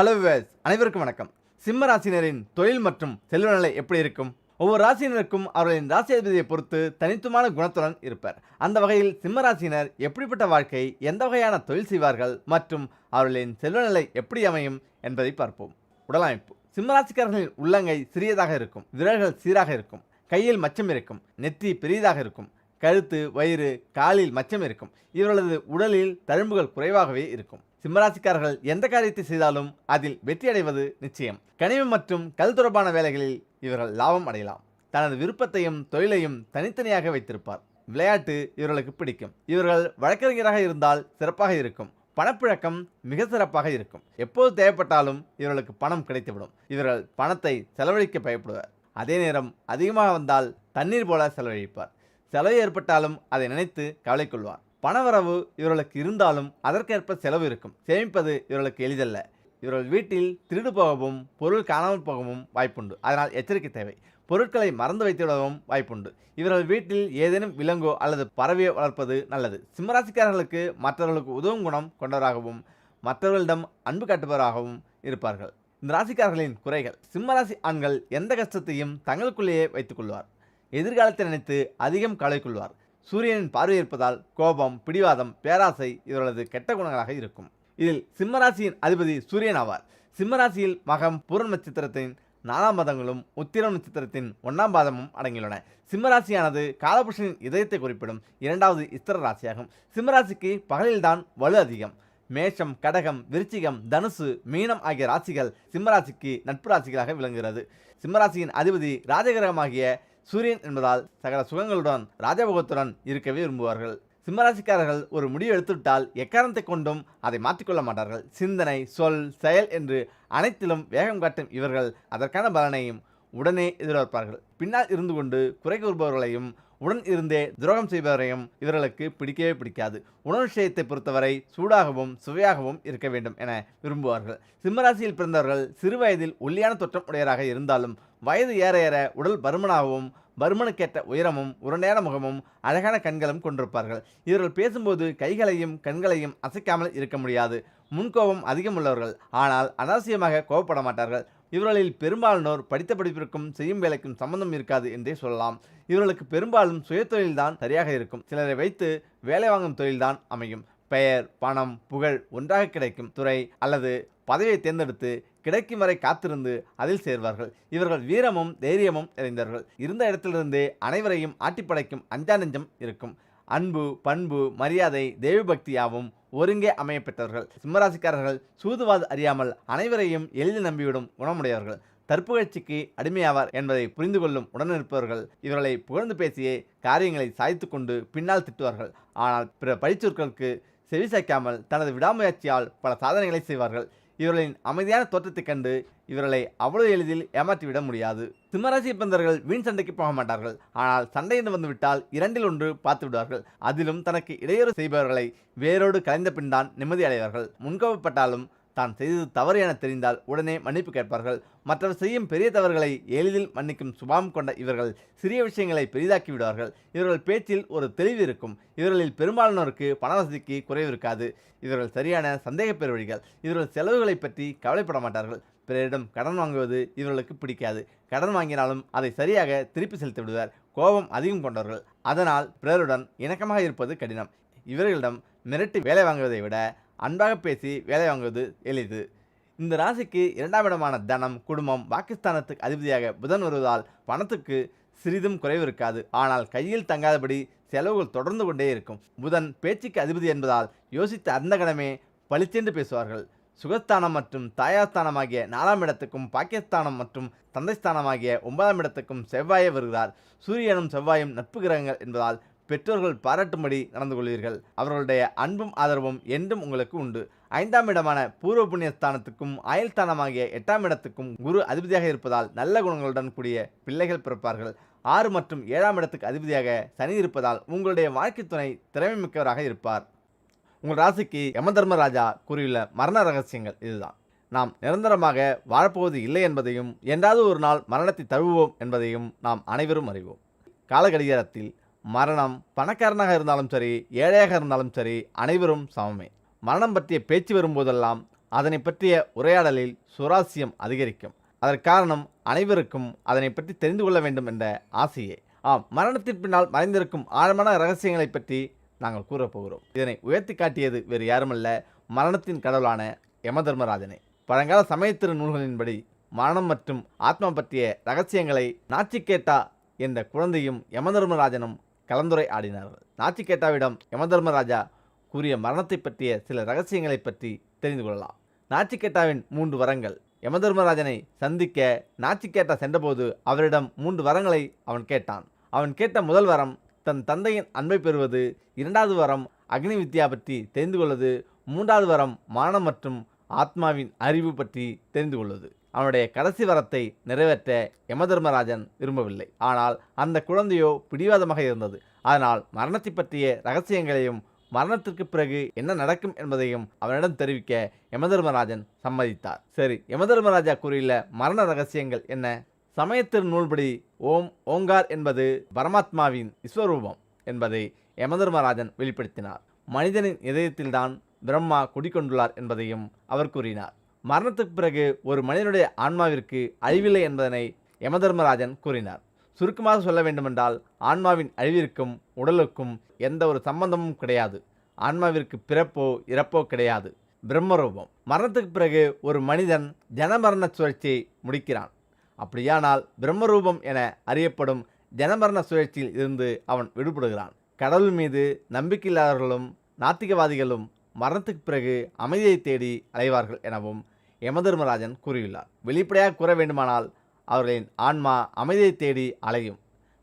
Hello wives அனைவருக்கும் வணக்கம். சிம்ம ராசினரின் தொழில் மற்றும் செல்வ நிலை எப்படி இருக்கும்? ஒவ்வொரு ராசியினருக்கும் அவர்களின் ராசியாதிபதியை பொறுத்து தனித்துவமான குணத்துடன் இருப்பர். அந்த வகையில் சிம்ம ராசியினர் எப்படிப்பட்ட வாழ்க்கை எந்த வகையான தொழில் செய்வார்கள் மற்றும் அவர்களின் செல்வ நிலை எப்படி அமையும் என்பதை பார்ப்போம். உடலமைப்பு. சிம்மராசிக்காரர்களின் உள்ளங்கை சிறியதாக இருக்கும் விரல்கள் சீராக இருக்கும் கையில் மச்சம் இருக்கும் நெற்றி பெரியதாக இருக்கும் கழுத்து வயிறு காலில் மச்சம் இருக்கும். இவர்களது உடலில் தழும்புகள் குறைவாகவே இருக்கும். சிம்மராசிக்காரர்கள் எந்த காரியத்தை செய்தாலும் அதில் வெற்றி அடைவது நிச்சயம். கனிமம் மற்றும் கல் தொடர்பான வேலைகளில் இவர்கள் லாபம் அடையலாம். தனது விருப்பத்தையும் தொழிலையும் தனித்தனியாக வைத்திருப்பார். விளையாட்டு இவர்களுக்கு பிடிக்கும். இவர்கள் வழக்கறிஞராக இருந்தால் சிறப்பாக இருக்கும். பணப்புழக்கம் மிக சிறப்பாக இருக்கும். எப்போது தேவைப்பட்டாலும் இவர்களுக்கு பணம் கிடைத்துவிடும். இவர்கள் பணத்தை செலவழிக்க பயப்படுவர். அதே நேரம் அதிகமாக வந்தால் தண்ணீர் போல செலவழிப்பார். செலவு ஏற்பட்டாலும் அதை நினைத்து கவலை கொள்வார். பணவரவு இவர்களுக்கு இருந்தாலும் அதற்கேற்ப செலவு இருக்கும். சேமிப்பது இவர்களுக்கு எளிதல்ல. இவர்கள் வீட்டில் திருடு போகவும் பொருள் காணாமல் போகவும் வாய்ப்புண்டு. அதனால் எச்சரிக்கை தேவை. பொருட்களை மறந்து வைத்துவிடவும் வாய்ப்புண்டு. இவர்கள் வீட்டில் ஏதேனும் விலங்கோ அல்லது பறவையோ வளர்ப்பது நல்லது. சிம்மராசிக்காரர்களுக்கு மற்றவர்களுக்கு உதவும் குணம் கொண்டவராகவும் மற்றவர்களிடம் அன்பு காட்டுபவராகவும் இருப்பார்கள். இந்த ராசிக்காரர்களின் குறைகள். சிம்மராசி ஆண்கள் எந்த கஷ்டத்தையும் தங்களுக்குள்ளேயே வைத்துக்கொள்வார் எதிர்காலத்தை நினைத்து அதிகம் கலைக்குள்வார் கொள்வார் சூரியனின் பார்வை இருப்பதால் கோபம் பிடிவாதம் பேராசை இவர்களது கெட்ட குணங்களாக இருக்கும். இதில் சிம்மராசியின் அதிபதி சூரியன் ஆவார். சிம்மராசியில் மகம் பூரன் நட்சத்திரத்தின் நாலாம் பாதங்களும் உத்திரம் நட்சத்திரத்தின் ஒன்றாம் பாதமும் அடங்கியுள்ளன. சிம்மராசியானது காலபுருஷனின் இதயத்தை குறிப்பிடும் இரண்டாவது இஸ்திர ராசியாகும். சிம்மராசிக்கு பகலில்தான் வலு அதிகம். மேஷம் கடகம் விருச்சிகம் தனுசு மீனம் ஆகிய ராசிகள் சிம்மராசிக்கு நட்பு ராசிகளாக விளங்குகிறது. சிம்மராசியின் அதிபதி ராஜகிரகமாகிய சூரியன் என்பதால் சகல சுகங்களுடன் ராஜபோகத்துடன் இருக்கவே விரும்புவார்கள். சிம்மராசிக்காரர்கள் ஒரு முடிவு எடுத்துவிட்டால் எக்காரணத்தை கொண்டும் அதை மாற்றிக்கொள்ள மாட்டார்கள். சிந்தனை சொல் செயல் என்று அனைத்திலும் வேகம் காட்டும் இவர்கள். அதற்கான பலனையும் உடனே எதிர்பார்ப்பார்கள். பின்னால் இருந்து கொண்டு குறை கூறுபவர்களையும் உடன் இருந்தே துரோகம் செய்பவரையும் இவர்களுக்கு பிடிக்கவே பிடிக்காது. உணவு விஷயத்தை பொறுத்தவரை சூடாகவும் சுவையாகவும் இருக்க வேண்டும் என விரும்புவார்கள். சிம்மராசியில் பிறந்தவர்கள் சிறு வயதில் ஒல்லியான தோற்றம் உடையராக இருந்தாலும் வயது ஏற ஏற உடல் பருமனாகவும் பருமனுக்கேற்ற உயரமும் உருண்டையான முகமும் அழகான கண்களும் கொண்டிருப்பார்கள். இவர்கள் பேசும்போது கைகளையும் கண்களையும் அசைக்காமல் இருக்க முடியாது. முன்கோபம் அதிகம் உள்ளவர்கள். ஆனால் அனாவசியமாக கோபப்பட மாட்டார்கள். இவர்களில் பெரும்பாலானோர் படித்த படிப்பிற்கும் செய்யும் வேலைக்கும் சம்பந்தம் இருக்காது என்றே சொல்லலாம். இவர்களுக்கு பெரும்பாலும் சுயத்தொழில்தான் சரியாக இருக்கும். சிலரை வைத்து வேலை வாங்கும் தொழில்தான் அமையும். பெயர் பணம் புகழ் ஒன்றாக கிடைக்கும். துறை அல்லது பதவியை தேர்ந்தெடுத்து கிடைக்கும் வரை காத்திருந்து அதில் சேர்வார்கள். இவர்கள் வீரமும் தைரியமும் நிறைந்தவர்கள். இருந்த இடத்திலிருந்தே அனைவரையும் ஆட்டிப்படைக்கும் அஞ்சா நெஞ்சம் இருக்கும். அன்பு பண்பு மரியாதை தெய்வபக்தியாவும் ஒருங்கே அமையப்பெற்றவர்கள். சிம்மராசிக்காரர்கள் சூதுவாது அறியாமல் அனைவரையும் எளிதில் நம்பிவிடும் குணமுடையவர்கள். தற்புகழ்ச்சிக்கு அடிமையாவார் என்பதை புரிந்து கொள்ளும் உடனிருப்பவர்கள். இவர்களை புகழ்ந்து பேசியே காரியங்களை சாய்த்து கொண்டு பின்னால் திட்டுவார்கள். ஆனால் பிற பழிச்சொற்களுக்கு செவிசாய்க்காமல் தனது விடாமுயற்சியால் பல சாதனைகளை செய்வார்கள். இவர்களின் அமைதியான தோற்றத்தைக் கண்டு இவர்களை அவ்வளவு எளிதில் ஏமாற்றிவிட முடியாது. சிம்மராசி பந்தர்கள் வீண் சண்டைக்கு போக மாட்டார்கள். ஆனால் சண்டை என்று வந்துவிட்டால் இரண்டில் ஒன்று பார்த்து விடுவார்கள். அதிலும் தனக்கு இடையூறு செய்பவர்களை வேரோடு கலைந்த பின்தான் நிம்மதி அடைவார்கள். முன்கோபப்பட்டாலும் தான் செய்தது தவறு என தெரிந்தால் உடனே மன்னிப்பு கேட்பார்கள். மற்றவர் செய்யும் பெரிய தவறுகளை எளிதில் மன்னிக்கும் சுபாவம் கொண்ட இவர்கள் சிறிய விஷயங்களை பெரிதாக்கி விடுவார்கள். இவர்கள் பேச்சில் ஒரு தெளிவு இருக்கும். இவர்களில் பெரும்பாலானோருக்கு பண வசதிக்கு குறைவு இருக்காது. இவர்கள் சரியான சந்தேக பெருவழிகள். இவர்கள் செலவுகளை பற்றி கவலைப்பட மாட்டார்கள். பிறரிடம் கடன் வாங்குவது இவர்களுக்கு பிடிக்காது. கடன் வாங்கினாலும் அதை சரியாக திருப்பி செலுத்தி விடுவார். கோபம் அதிகம் கொண்டவர்கள். அதனால் பிறருடன் இணக்கமாக இருப்பது கடினம். இவர்களிடம் மிரட்டி வேலை வாங்குவதை விட அன்பாக பேசி வேலை வாங்குவது எளிது. இந்த ராசிக்கு இரண்டாம் இடமான தனம் குடும்பம் பாகிஸ்தானத்துக்கு அதிபதியாக புதன் வருவதால் பணத்துக்கு சிறிதும் குறைவு இருக்காது. ஆனால் கையில் தங்காதபடி செலவுகள் தொடர்ந்து கொண்டே இருக்கும். புதன் பேச்சுக்கு அதிபதி என்பதால் யோசித்த அந்த கடமே பளிச்சென்று பேசுவார்கள். சுகஸ்தானம் மற்றும் தாயாஸ்தானமாகிய நாலாம் இடத்துக்கும் பாகிஸ்தானம் மற்றும் தந்தைஸ்தானமாகிய ஒன்பதாம் இடத்துக்கும் செவ்வாயே வருகிறார். சூரியனும் செவ்வாயும் நட்பு கிரகங்கள் என்பதால் பெற்றோர்கள் பாராட்டும்படி நடந்து கொள்வீர்கள். அவர்களுடைய அன்பும் ஆதரவும் என்றும் உங்களுக்கு உண்டு. ஐந்தாம் இடமான பூர்வ புண்ணியஸ்தானத்துக்கும் ஆயுள்தானமாகிய எட்டாம் இடத்துக்கும் குரு அதிபதியாக இருப்பதால் நல்ல குணங்களுடன் கூடிய பிள்ளைகள் பிறப்பார்கள். ஆறு மற்றும் ஏழாம் இடத்துக்கு அதிபதியாக சனி இருப்பதால் உங்களுடைய வாழ்க்கை துணை திறமை மிக்கவராக இருப்பார். உங்கள் ராசிக்கு யம தர்மராஜா கூறியுள்ள மரண ரகசியங்கள் இதுதான். நாம் நிரந்தரமாக வாழப்போவது இல்லை என்பதையும் என்றாவது ஒரு நாள் மரணத்தை தழுவோம் என்பதையும் நாம் அனைவரும் அறிவோம். காலகடிகாரத்தில் மரணம் பணக்காரனாக இருந்தாலும் சரி ஏழையாக இருந்தாலும் சரி அனைவரும் சமமே. மரணம் பற்றிய பேச்சு வரும்போதெல்லாம் அதனை பற்றிய உரையாடலில் சுராசியம் அதிகரிக்கும். அதற்காரணம் அனைவருக்கும் அதனை பற்றி தெரிந்து கொள்ள வேண்டும் என்ற ஆசையே. ஆம் மரணத்தின் பின்னால் மறைந்திருக்கும் ஆழமான ரகசியங்களை பற்றி நாங்கள் கூறப்போகிறோம் இதனை உயர்த்தி காட்டியது வேறு யாருமல்ல மரணத்தின் கடவுளான யமதர்மராஜனே. பழங்கால சமயத்திரு நூல்களின்படி மரணம் மற்றும் ஆத்மா பற்றிய ரகசியங்களை நாச்சிகேட்டா என்ற குழந்தையும் யமதர்மராஜனும் கலந்துரை ஆடினார்கள் நாச்சிகேட்டாவிடம் யமதர்மராஜா கூறிய மரணத்தை பற்றிய சில ரகசியங்களை பற்றி தெரிந்து கொள்ளலாம். நாச்சிகேட்டாவின் மூன்று வரங்கள். யமதர்மராஜனை சந்திக்க நாச்சிகேட்டா சென்றபோது அவரிடம் மூன்று வரங்களை அவன் கேட்டான். அவன் கேட்ட முதல் வரம் தன் தந்தையின் அன்பை பெறுவது இரண்டாவது வரம் அக்னி வித்யா பற்றி தெரிந்து கொள்வது மூன்றாவது வரம் மரணம் மற்றும் ஆத்மாவின் அறிவு பற்றி தெரிந்து கொள்வது அவனுடைய கடைசி வரத்தை நிறைவேற்ற யமதர்மராஜன் விரும்பவில்லை. ஆனால் அந்த குழந்தையோ பிடிவாதமாக இருந்தது. அதனால் மரணத்தை பற்றிய ரகசியங்களையும் மரணத்திற்கு பிறகு என்ன நடக்கும் என்பதையும் அவனிடம் தெரிவிக்க யமதர்மராஜன் சம்மதித்தார். சரி யமதர்மராஜா கூறியுள்ள மரண ரகசியங்கள் என்ன? சமயத்தின் நூல்படி ஓம் ஓங்கார் என்பது பரமாத்மாவின் விஸ்வரூபம் என்பதை யமதர்மராஜன் வெளிப்படுத்தினார். மனிதனின் இதயத்தில்தான் பிரம்மா குடிக்கொண்டுள்ளார் என்பதையும் அவர் கூறினார். மரணத்துக்கு பிறகு ஒரு மனிதனுடைய ஆன்மாவிற்கு அழிவில்லை என்பதனை யமதர்மராஜன் கூறினார். சுருக்கமாக சொல்ல வேண்டுமென்றால் ஆன்மாவின் அழிவிற்கும் உடலுக்கும் எந்த ஒரு சம்பந்தமும் கிடையாது. ஆன்மாவிற்கு பிறப்போ இறப்போ கிடையாது. பிரம்மரூபம். மரணத்துக்கு பிறகு ஒரு மனிதன் ஜனமரண சுழற்சியை முடிக்கிறான். அப்படியானால் பிரம்மரூபம் என அறியப்படும் ஜனமரண சுழற்சியில் இருந்து அவன் விடுபடுகிறான். கடவுள் மீது நம்பிக்கையில்லாதவர்களும் நாத்திகவாதிகளும் மரணத்துக்கு பிறகு அமைதியை தேடி அலைவார்கள் எனவும் யமதர்மராஜன் கூறியுள்ளார். வெளிப்படையாக கூற வேண்டுமானால் அவர்களின் ஆன்மா அமைதியை தேடி அலையும்.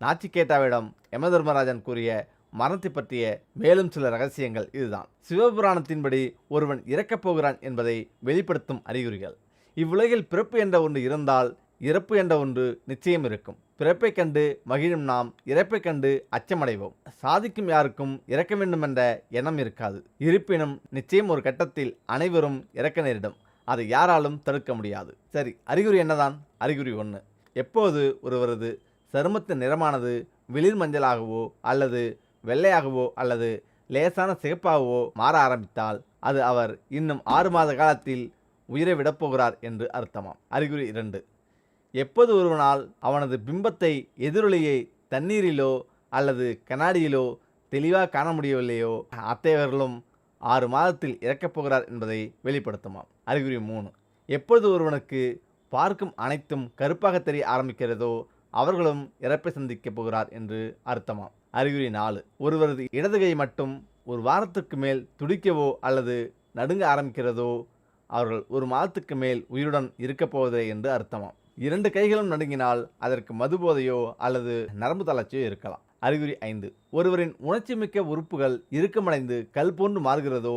நாச்சிகேட்டாவிடம் யமதர்மராஜன் கூறிய மரணத்தை பற்றிய மேலும் சில ரகசியங்கள் இதுதான். சிவபுராணத்தின்படி ஒருவன் இறக்கப் போகிறான் என்பதை வெளிப்படுத்தும் அறிகுறிகள். இவ்வுலகில் பிறப்பு என்ற ஒன்று இருந்தால் இறப்பு என்ற ஒன்று நிச்சயம் இருக்கும். பிறப்பைக் கண்டு மகிழும் நாம் இறப்பைக் கண்டு அச்சமடைவோம். சாதிக்கும் யாருக்கும் இறக்க வேண்டும் என்ற எண்ணம் இருக்காது. இருப்பினும் நிச்சயம் ஒரு கட்டத்தில் அனைவரும் இறக்க நேரிடும். அதை யாராலும் தடுக்க முடியாது. சரி அறிகுறி என்னதான்? அறிகுறி ஒன்று எப்போது ஒருவரது சருமத்தின் நிறமானது வெளிர் மஞ்சளாகவோ அல்லது வெள்ளையாகவோ அல்லது லேசான சிகப்பாகவோ மாற ஆரம்பித்தால் அது அவர் இன்னும் ஆறு மாத காலத்தில் உயிரை விடப்போகிறார் என்று அர்த்தமாம். அறிகுறி இரண்டு. எப்போது ஒருவனால் அவனது பிம்பத்தை எதிரொலியை தண்ணீரிலோ அல்லது கண்ணாடியிலோ தெளிவாக காண முடியவில்லையோ அத்தகையவர்களும் ஆறு மாதத்தில் இறக்கப் போகிறார் என்பதை வெளிப்படுத்துமாம். அறிகுறி மூணு. எப்பொழுது ஒருவனுக்கு பார்க்கும் அனைத்தும் கருப்பாக தெரிய ஆரம்பிக்கிறதோ அவர்களும் இறப்பை சந்திக்கப் போகிறார் என்று அர்த்தமாம் அறிகுறி நாலு. ஒருவரது இடதுகை மட்டும் ஒரு வாரத்துக்கு மேல் துடிக்கவோ அல்லது நடுங்க ஆரம்பிக்கிறதோ அவர்கள் ஒரு மாதத்துக்கு மேல் உயிருடன் இருக்கப் போவதே என்று அர்த்தமாம் இரண்டு கைகளும் நடுங்கினால் அதற்கு மதுபோதையோ அல்லது நரம்பு தளர்ச்சியோ இருக்கலாம். அறிகுறி ஐந்து. ஒருவரின் உணர்ச்சிமிக்க உறுப்புகள் இறுக்கமடைந்து கல் போன்று மாறுகிறதோ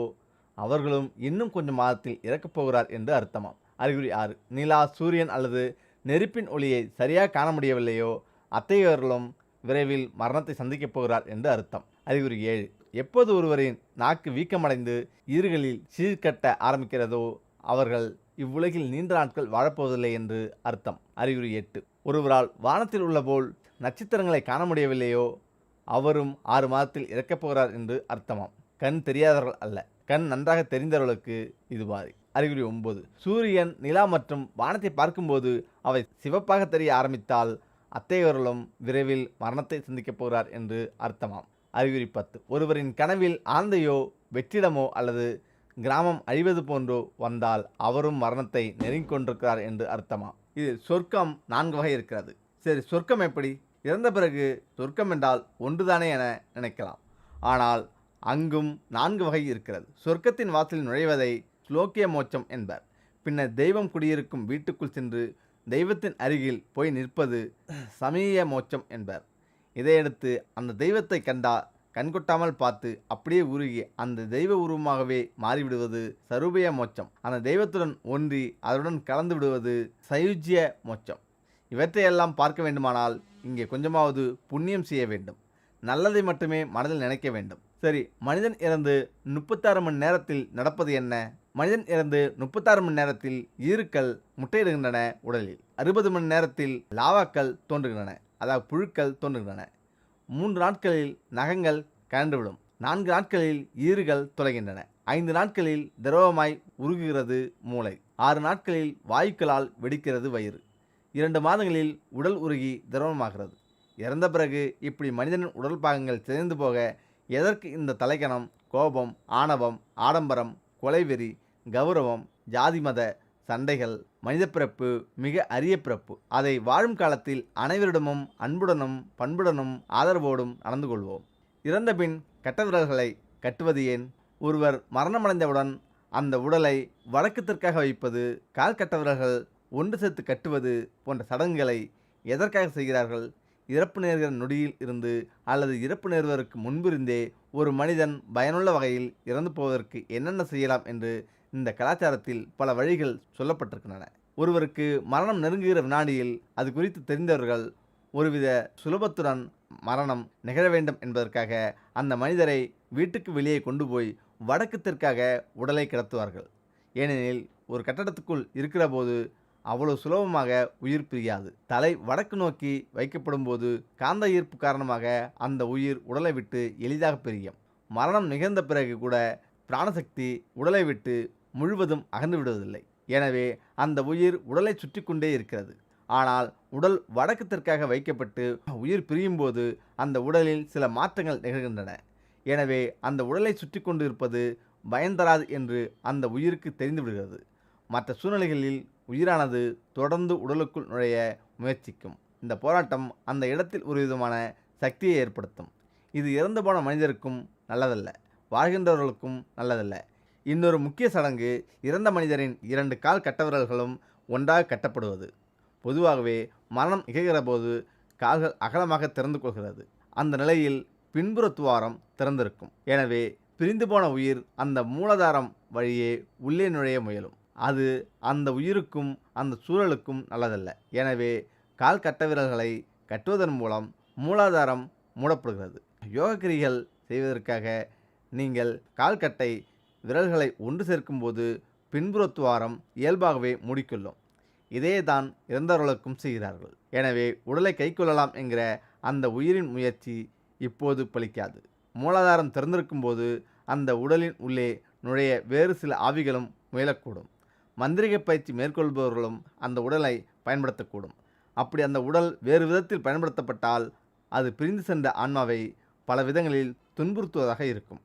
அவர்களும் இன்னும் கொஞ்சம் மாதத்தில் இறக்கப் போகிறார் என்று அர்த்தமாம். அறிகுறி ஆறு. நிலா சூரியன் அல்லது நெருப்பின் ஒளியை சரியாக காண முடியவில்லையோ அத்தையவர்களும் விரைவில் மரணத்தை சந்திக்கப் போகிறார் என்று அர்த்தம். அறிகுறி ஏழு. எப்போது ஒருவரின் நாக்கு வீக்கமடைந்து ஈறுகளில் சீர்கட்ட ஆரம்பிக்கிறதோ அவர்கள் இவ்வுலகில் நீண்ட நாட்கள் வாழப்போவதில்லை என்று அர்த்தம். அறிகுறி எட்டு. ஒருவரால் வானத்தில் உள்ள போல் நட்சத்திரங்களை காண முடியவில்லையோ அவரும் ஆறு மாதத்தில் இறக்கப் போகிறார் என்று அர்த்தமாம். கண் தெரியாதவர்கள் அல்ல. கண் நன்றாக தெரிந்தவர்களுக்கு இது பாதி. அறிகுறி ஒன்பது. சூரியன் நிலா மற்றும் வானத்தை பார்க்கும்போது அவை சிவப்பாக தெரிய ஆரம்பித்தால் அத்தையவர்களும் விரைவில் மரணத்தை சந்திக்கப் போகிறார் என்று அர்த்தமாம். அறிகுறி பத்து. ஒருவரின் கனவில் ஆந்தையோ வெற்றிடமோ அல்லது கிராமம் அழிவது போன்றோ வந்தால் அவரும் மரணத்தை நெருங்கிக் கொண்டிருக்கிறார் என்று அர்த்தமாம். இது சொர்க்கம் நான்கு வகை இருக்கிறது. சரி சொர்க்கம் எப்படி? இறந்த பிறகு சொர்க்கம் என்றால் ஒன்றுதானே என நினைக்கலாம். ஆனால் அங்கும் நான்கு வகை இருக்கிறது. சொர்க்கத்தின் வாசலில் நுழைவதை ஸ்லோக்கிய மோட்சம் என்பர். பின்னர் தெய்வம் குடியிருக்கும் வீட்டுக்குள் சென்று தெய்வத்தின் அருகில் போய் நிற்பது சமீய மோட்சம் என்பர். இதையடுத்து அந்த தெய்வத்தை கண்டா கண்கொட்டாமல் பார்த்து அப்படியே உருகி அந்த தெய்வ உருவமாகவே மாறிவிடுவது சரூபய மோட்சம் அந்த தெய்வத்துடன் ஒன்றி அதனுடன் கலந்து விடுவது சயுஜ்ய மோட்சம் இவற்றையெல்லாம் பார்க்க வேண்டுமானால் இங்கே கொஞ்சமாவது புண்ணியம் செய்ய வேண்டும். நல்லதை மட்டுமே மனதில் நினைக்க வேண்டும். சரி மனிதன் இறந்து முப்பத்தாறு மணி நேரத்தில் நடப்பது என்ன? மனிதன் இறந்து முப்பத்தாறு மணி நேரத்தில் ஈருக்கள் முட்டையிடுகின்றன உடலில். அறுபது மணி நேரத்தில் லாவாக்கள் தோன்றுகின்றன. அதாவது புழுக்கள் தோன்றுகின்றன. மூன்று நாட்களில் நகங்கள் கழண்டுவிடும் நான்கு நாட்களில் ஈறுகள் தொலைகின்றன. ஐந்து நாட்களில் திரவமாய் உருகுகிறது மூளை. ஆறு நாட்களில் வாயுக்களால் வெடிக்கிறது வயிறு. இரண்டு மாதங்களில் உடல் உருகி திரவமாகிறது. இறந்த பிறகு இப்படி மனிதனின் உடல் பாகங்கள் சிதைந்து போக எதற்கு இந்த தலைக்கணம் கோபம் ஆணவம் ஆடம்பரம் கொலைவெறி கௌரவம் ஜாதி மத சண்டைகள் மனித பிறப்பு மிக அரிய பிறப்பு. அதை வாழும் காலத்தில் அனைவரிடமும் அன்புடனும் பண்புடனும் ஆதரவோடும் நடந்து கொள்வோம். இறந்த பின் கட்ட விரல்களை கட்டுவது ஏன்? ஒருவர் மரணமடைந்தவுடன் அந்த உடலை வழக்கத்திற்காக வைப்பது கால் கட்ட விரல்கள் ஒன்று சேர்த்து கட்டுவது போன்ற சடங்குகளை எதற்காக செய்கிறார்கள்? இறப்பு நேர்கிற நொடியில் இருந்து அல்லது இறப்பு நேர்வதற்கு முன்பிருந்தே ஒரு மனிதன் பயனுள்ள வகையில் இறந்து போவதற்கு என்னென்ன செய்யலாம் என்று இந்த கலாச்சாரத்தில் பல வழிகள் சொல்லப்பட்டிருக்கின்றன. ஒருவருக்கு மரணம் நெருங்குகிற வினாடியில் அது குறித்து தெரிந்தவர்கள் ஒருவித சுலபத்துடன் மரணம் நிகழ வேண்டும் என்பதற்காக அந்த மனிதரை வீட்டுக்கு வெளியே கொண்டு போய் வடக்கு தெற்காக உடலை கிடத்துவார்கள். ஏனெனில் ஒரு கட்டடத்துக்குள் இருக்கிற போது அவ்வளவு சுலபமாக உயிர் பிரியாது. தலை வடக்கு நோக்கி வைக்கப்படும் போது காந்த ஈர்ப்பு காரணமாக அந்த உயிர் உடலை விட்டு எளிதாக பிரியும். மரணம் நிகழ்ந்த பிறகு கூட பிராணசக்தி உடலை விட்டு முழுவதும் அகன்று விடுவதில்லை. எனவே அந்த உயிர் உடலை சுற்றி கொண்டே இருக்கிறது. ஆனால் உடல் வடக்கு தெற்காக வைக்கப்பட்டு உயிர் பிரியும் போது அந்த உடலில் சில மாற்றங்கள் நிகழ்கின்றன. எனவே அந்த உடலை சுற்றி கொண்டு இருப்பது பயன்தராது என்று அந்த உயிருக்கு தெரிந்து விடுகிறது. மற்ற சூழ்நிலைகளில் உயிரானது தொடர்ந்து உடலுக்குள் நுழைய முயற்சிக்கும். இந்த போராட்டம் அந்த இடத்தில் ஒரு விதமான சக்தியை ஏற்படுத்தும். இது இறந்து போன மனிதருக்கும் நல்லதல்ல வாழ்கின்றவர்களுக்கும் நல்லதல்ல. இன்னொரு முக்கிய சடங்கு இறந்த மனிதரின் இரண்டு கால் கட்டவிரல்களும் ஒன்றாக கட்டப்படுவது. பொதுவாகவே மரணம் இகழ்கிற போது கால்கள் அகலமாக திறந்து கொள்கிறது. அந்த நிலையில் பின்புற துவாரம் திறந்திருக்கும். எனவே பிரிந்து போன உயிர் அந்த மூலதாரம் வழியே உள்ளே நுழைய முயலும். அது அந்த உயிருக்கும் அந்த சூழலுக்கும் நல்லதல்ல. எனவே கால் கட்டவிரல்களை கட்டுவதன் மூலம் மூலாதாரம் மூடப்படுகிறது. யோகக்கிரிகள் செய்வதற்காக நீங்கள் கால்கட்டை விரல்களை ஒன்று சேர்க்கும்போது பின்புறத்துவாரம் இயல்பாகவே மூடிக்கொள்ளும். இதே தான் இறந்தவர்களுக்கும் செய்கிறார்கள். எனவே உடலை கைக்கொள்ளலாம் என்கிற அந்த உயிரின் முயற்சி இப்போது பலிக்காது. மூலாதாரம் திறந்திருக்கும் போது அந்த உடலின் உள்ளே நுழைய வேறு சில ஆவிகளும் முயலக்கூடும். மந்திரிக பயிற்சி மேற்கொள்பவர்களும் அந்த உடலை பயன்படுத்தக்கூடும். அப்படி அந்த உடல் வேறு விதத்தில் பயன்படுத்தப்பட்டால் அது பிரிந்து சென்ற ஆன்மாவை பல விதங்களில் துன்புறுத்துவதாக இருக்கும்.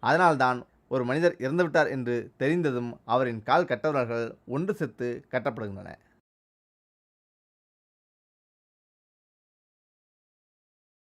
அதனால்தான் ஒரு மனிதர் இறந்துவிட்டார் என்று தெரிந்ததும் அவரின் கால் கட்டவர்கள் ஒன்று செத்து கட்டப்படுகின்றன.